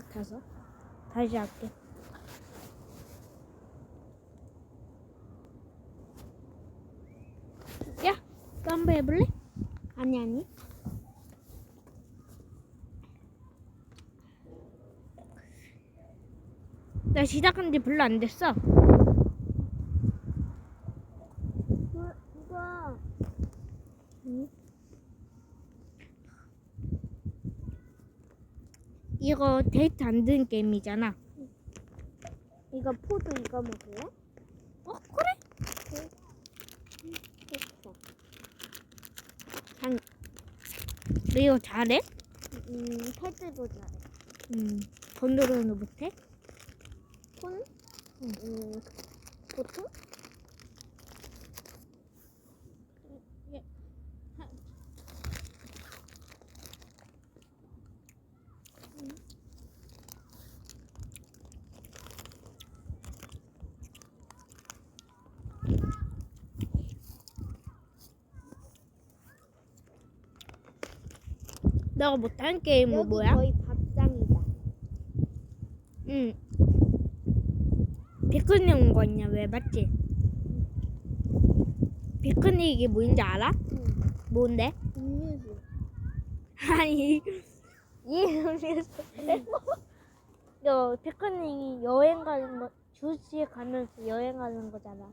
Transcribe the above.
같아서 다시 할게. 야, 또 한번 해볼래? 아니 아니. 나 시작한 지 별로 안 됐어. 이거 응? 이거 데이트 안 된 게임이잖아. 이거 포도 이거 먹을래? 어 그래? 됐어. 한너 이거 잘해? 음, 패드도 잘해. 음 번호로는 못해? 폰? 음, 보통? 너가 못하는 게임은 여기 뭐야? 거의 밥상이다. 응. 피크닉 온 거냐 왜 맞지? 피크닉이 뭔지 알아? 응. 뭔데? 음료수. 아니 이 음료수 너 피크닉이 여행 가는 거 주시에 가면서 여행 가는 거잖아